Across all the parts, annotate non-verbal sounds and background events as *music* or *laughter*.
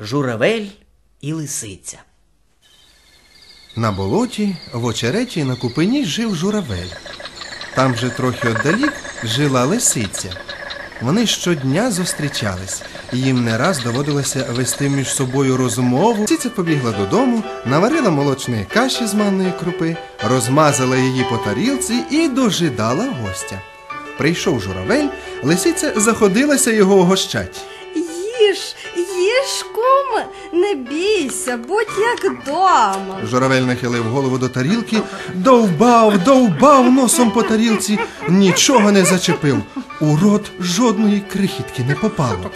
Журавель і лисиця. На болоті в очереті на купині жив журавель. Там же трохи отдалік жила лисиця. Вони щодня зустрічались, і їм не раз доводилося вести між собою розмову. Лисиця побігла додому, наварила молочної каші з манної крупи, розмазала її по тарілці і дожидала гостя. Прийшов журавель, лисиця заходилася його угощать. Їж, їж, куме, не бійся, будь як дома. Журавель нахилив голову до тарілки, довбав, довбав носом по тарілці, нічого не зачепив. У рот жодної крихітки не попало.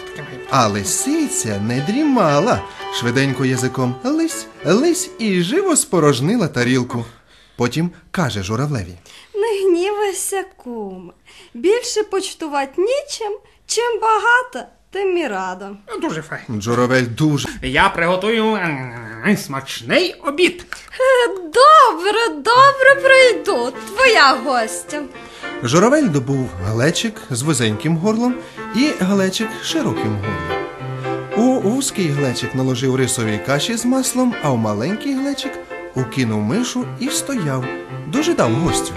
А лисиця не дрімала. Швиденько язиком лись, лись і живо спорожнила тарілку. Потім каже журавлеві. Не гнівайся, куме. Більше почтувати нічим, чим багато, тим і рада. Дуже файно. Журавель дуже Я приготую м, смачний обід. Е, Добре, добре прийду, твоя гостя. Журавель добув глечик з вузеньким горлом і глечик з широким горлом. У вузький глечик наложив рисові каші з маслом, а в маленький глечик укинув мишу і стояв, дожидав гостю.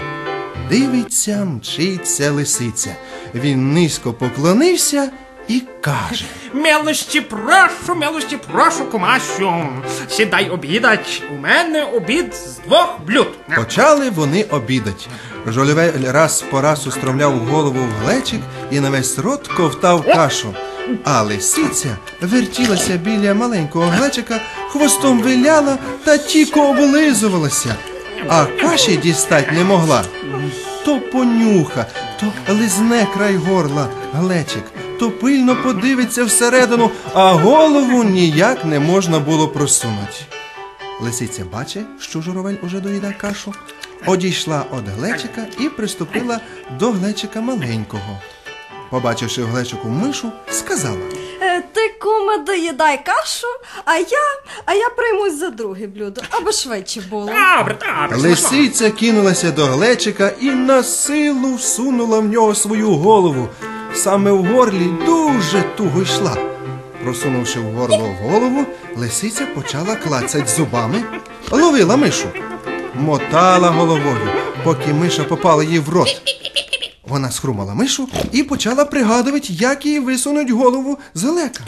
Дивиться, мчиться лисиця. Він низько поклонився і каже. Милості прошу, милості прошу, кумасю. Сідай обідать. У мене обід з двох блюд. Почали вони обідать. Жолівель раз по раз устромляв голову в глечик і на весь рот ковтав кашу. А лисиця вертілася біля маленького глечика, хвостом виляла та тіко облизувалася, а каші дістать не могла. То понюха, то лизне край горла глечик, то пильно подивиться всередину, а голову ніяк не можна було просунути. Лисиця бачить, що журавель уже доїдає кашу, одійшла від глечика і приступила до глечика маленького. Побачивши в глечику мишу, сказала. Е, Ти, куме, доїдай кашу, а я, а я приймусь за друге блюдо, аби швидше було. Добре, добре. Лисиця кинулася до глечика і на силу всунула в нього свою голову. Саме в горлі дуже туго йшла. Просунувши в горло голову, лисиця почала клацать зубами, ловила мишу, мотала головою, поки миша попала їй в рот. Вона схрумала мишу і почала пригадувати, як їй висунуть голову з глека.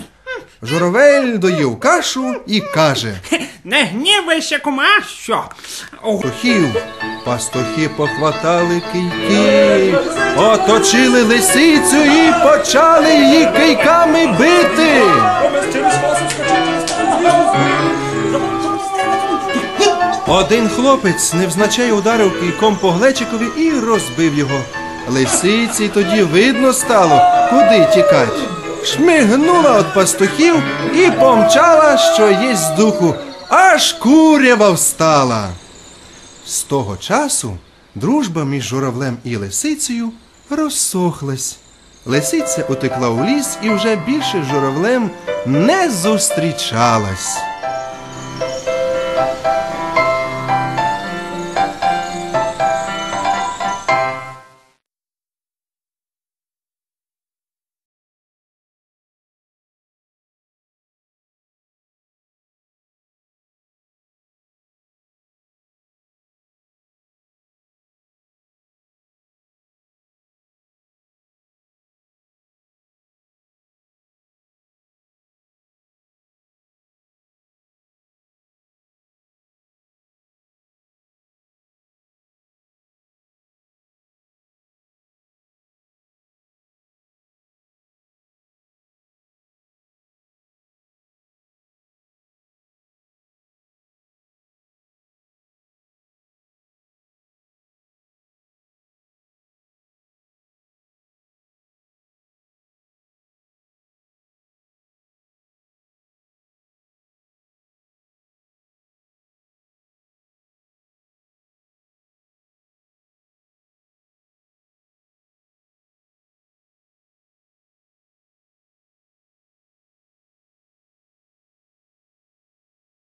Журавель доїв кашу і каже. *laughs* Не гнівайся, кумасю. О, пастухів. Пастухи похватали кийки, оточили лисицю і почали її кийками бити. Один хлопець невзначай ударив кийком по глечикові і розбив його. Лисиці тоді видно стало, куди тікать. Шмигнула від пастухів і помчала, що їсть з духу, аж курява встала. З того часу дружба між журавлем і лисицею розсохлась. Лисиця утекла у ліс і вже більше з журавлем не зустрічалась.